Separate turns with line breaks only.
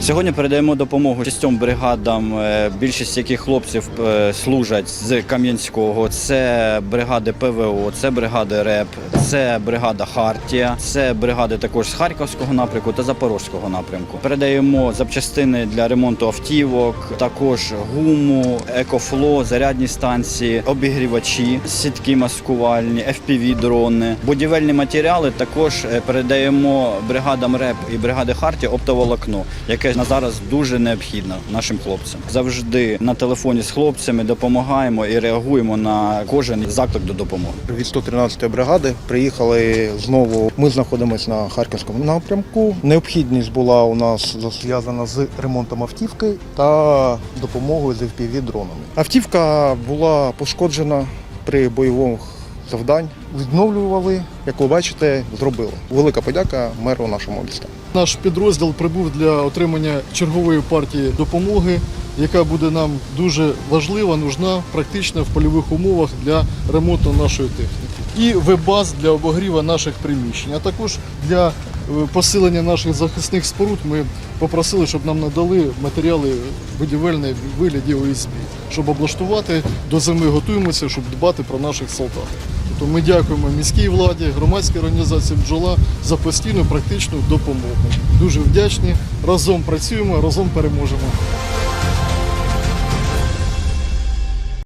Сьогодні передаємо допомогу шістьом бригадам, е, більшість яких хлопців е, служать з Кам'янського. Це бригади ПВО, це бригади РЕП, це бригада Хартія, це бригади також з Харківського напрямку та Запорозького напрямку. Передаємо запчастини для ремонту автівок, також гуму, екофло, зарядні станції, обігрівачі, сітки маскувальні, fpv дрони, будівельні матеріали. Також е, передаємо бригадам РЕП і бригади Хартія оптоволокно, яке на зараз дуже необхідно нашим хлопцям. Завжди на телефоні з хлопцями допомагаємо і реагуємо на кожен заклик до допомоги.
Від 113-ї бригади приїхали знову. Ми знаходимося на харківському напрямку. Необхідність була у нас зв'язана з ремонтом автівки та допомогою з fpv дронами. Автівка була пошкоджена при бойових завдань. Відновлювали, як ви бачите, зробили. Велика подяка меру нашому міста.
Наш підрозділ прибув для отримання чергової партії допомоги, яка буде нам дуже важлива, нужна практично в польових умовах для ремонту нашої техніки. І вебаз для обогріва наших приміщень, а також для е, посилення наших захисних споруд ми попросили, щоб нам надали матеріали будівельні в вигляді ОСБ, щоб облаштувати до зими готуємося, щоб дбати про наших солдат. Тобто ми дякуємо міській владі, громадській організації бджола за постійну практичну допомогу. Дуже вдячні. Разом працюємо, разом переможемо.